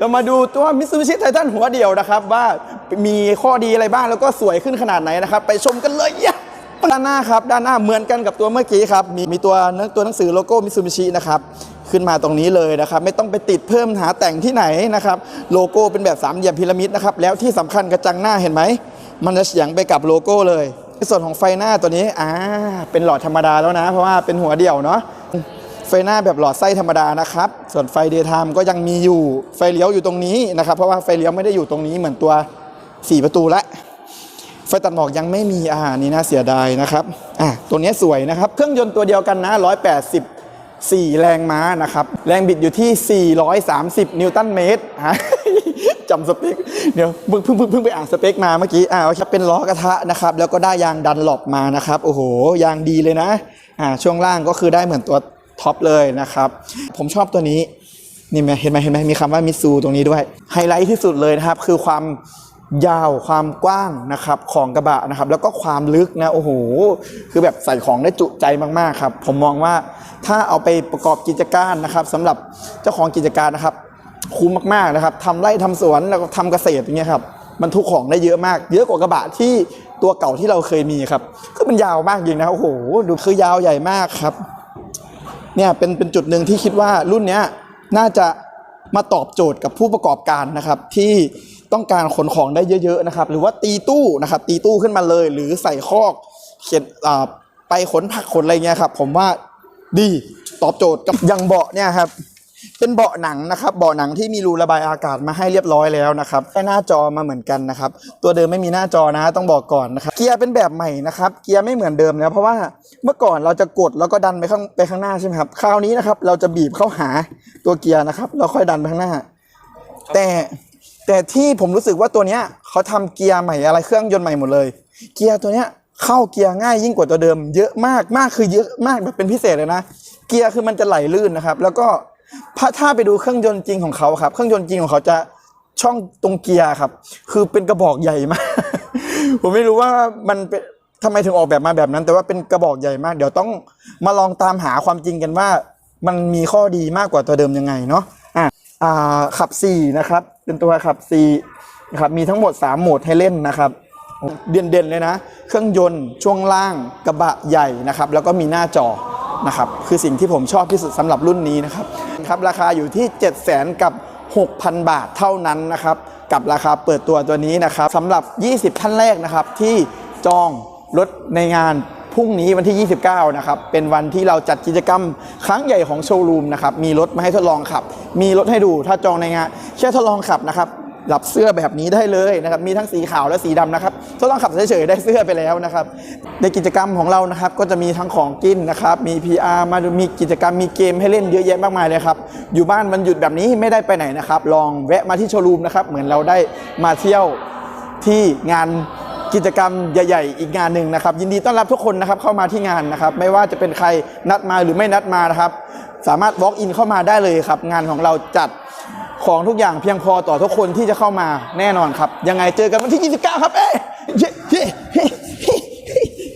เรามาดูตัวมิ t ซูบิชิไททันหัวเดี่ยวนะครับ ว่ามีข้อดีอะไรบ้างแล้วก็สวยขึ้นขนาดไหนนะครับ ไปชมกันเลยยะด้านหน้าครับด้านหน้าเหมือนกันกับตัวเมื่อกี้ครับ มีมีตัวตัวหนังสือโลโก้มิซูบิชินะครับขึ้นมาตรงนี้เลยนะครับ ไม่ต้องไปติดเพิ่มหาแต่งที่ไหนนะครับ โลโก้เป็นแบบสามเหลี่ยมพีระมิดนะครับ แล้วที่สำคัญกระจังหน้าเห็นไหม มันจะเฉียงไปกับโลโก้เลยในส่วนของไฟหน้าตัวนี้อ่าเป็นหลอดธรรมดาแล้วนะ เพราะว่าเป็นหัวเดี่ยวเนาะ ไฟหน้าแบบหลอดไส้ธรรมดานะครับ ส่วนไฟเดย์ไทม์ก็ยังมีอยู่ ไฟเลี้ยวอยู่ตรงนี้นะครับ เพราะว่าไฟเลี้ยวไม่ได้อยู่ตรงนี้เหมือนตัว 4 ประตูละ ไฟตัดหมอกยังไม่มีอ่านี่น่าเสียดายนะครับ อะตัวนี้สวยนะครับ เครื่องยนต์ตัวเดียวกันนะ 184 แรงม้านะครับ แรงบิดอยู่ที่ 430 นิวตันเมตรฮะจำสเปค เดี๋ยวเพิ่งเพิ่งเพิ่งเพิ่งไปอ่านสเปคมาเมื่อกี้ อ่าครับเป็นล้อกระทะนะครับ แล้วก็ได้ยางดันหลบมานะครับ โอ้โห ยางดีเลยนะ อ่า ช่วงล่างก็คือได้เหมือนตัว ท็อปเลยนะครับ ผมชอบตัวนี้นี่ไหมเห็นไหมเห็นไหมมีคำว่ามิซูตรงนี้ด้วย ไฮไลท์ที่สุดเลยนะครับ คือความยาวความกว้างนะครับของกระบะนะครับ แล้วก็ความลึกนะโอ้โหคือแบบใส่ของได้จุใจมากๆครับ ผมมองว่าถ้าเอาไปประกอบกิจการนะครับสำหรับเจ้าของกิจการนะครับ คุ้มมากๆนะครับทำไร่ทำสวนแล้วก็ทำเกษตรอย่างเงี้ยครับบรรทุกของได้เยอะมาก เยอะกว่ากระบะที่ตัวเก่าที่เราเคยมีครับคือมันยาวมากจริงนะโอ้โหดูคือยาวใหญ่มากครับ เนี่ยเป็นเป็นจุดหนึ่งที่คิดว่ารุ่นเนี้ยน่าจะมาตอบโจทย์กับผู้ประกอบการนะครับ ที่ต้องการขนของได้เยอะ ๆนะครับ หรือว่าตีตู้นะครับตีตู้ขึ้นมาเลย หรือใส่คอกเขียนอ่าไปขนผักขนอะไรเงี้ยครับ ผมว่าดีตอบโจทย์กับยังเบาะเนี่ยครับ เป็นเบาะหนังนะครับเบาะหนังที่มีรูระบายอากาศมาให้เรียบร้อยแล้วนะครับได้หน้าจอมาเหมือนกันนะครับตัวเดิมไม่มีหน้าจอนะต้องบอกก่อนนะครับเกียร์เป็นแบบใหม่นะครับเกียร์ไม่เหมือนเดิมแล้วเพราะว่าเมื่อก่อนเราจะกดแล้วก็ดันไปข้างไปข้างหน้าใช่ไหมครับคราวนี้นะครับเราจะบีบเข้าหาตัวเกียร์นะครับแล้วค่อยดันไปข้างหน้า แต่แต่ที่ผมรู้สึกว่าตัวเนี้ยเขาทำเกียร์ใหม่อะไรเครื่องยนต์ใหม่หมดเลย เกียร์ตัวเนี้ยเข้าเกียร์ง่ายยิ่งกว่าตัวเดิม เยอะมากมากคือเยอะมากแบบเป็นพิเศษเลยนะ เกียร์คือมันจะไหลลื่นนะครับ แล้วก็ ถ้าถ้าไปดูเครื่องยนต์จริงของเขาครับ เครื่องยนต์จริงของเขาจะช่องตรงเกียร์ครับ คือเป็นกระบอกใหญ่มาก ผมไม่รู้ว่ามันเป็นทำไมถึงออกแบบมาแบบนั้น แต่ว่าเป็นกระบอกใหญ่มาก เดี๋ยวต้องมาลองตามหาความจริงกันว่า มันมีข้อดีมากกว่าตัวเดิมยังไงเนาะอะอ่าขับ 4 นะครับ เป็นตัวขับ4นะครับมีทั้งหมด 3 โหมดให้เล่นนะครับเด่นๆเลยนะ เครื่องยนต์ช่วงล่างกระบะใหญ่นะครับ แล้วก็มีหน้าจอ นะครับคือสิ่งที่ผมชอบที่สุดสำหรับรุ่นนี้นะครับครับราคาอยู่ที่ 7 0 0 0 0กับ 6,000 บาทเท่านั้นนะครับกับราคาเปิดตัวตัวนี้นะครับสำหรับ 20 ท่านแรกนะครับที่จองรถในงานพรุ่งนี้วันที่ 29 นะครับ เป็นวันที่เราจัดกิจกรรมครั้งใหญ่ของโชว์รูมนะครับ มีรถมาให้ทดลองขับ มีรถให้ดู ถ้าจองในงานแค่ทดลองขับนะครับ รับเสื้อแบบนี้ได้เลยนะครับมีทั้งสีขาวและสีดำนะครับทดลองขับเฉยๆได้เสื้อไปแล้วนะครับ ในกิจกรรมของเรานะครับก็จะมีทั้งของกินนะครับมี PR มามีกิจกรรมมีเกมให้เล่นเยอะแยะมากมายเลยครับอยู่บ้านมันหยุดแบบนี้ไม่ได้ไปไหนนะครับ ลองแวะมาที่โชว์รูมนะครับเหมือนเราได้มาเที่ยวที่งานกิจกรรมใหญ่ ๆ อีกงานหนึ่งนะครับ ยินดีต้อนรับทุกคนนะครับเข้ามาที่งานนะครับ ไม่ว่าจะเป็นใครนัดมาหรือไม่นัดมานะครับ สามารถ walk in เข้ามาได้เลยครับ งานของเราจัด ของทุกอย่างเพียงพอต่อทุกคนที่จะเข้ามาแน่นอนครับ ยังไงเจอกันวันที่ 29 ครับ เอ๊ยเย้เย้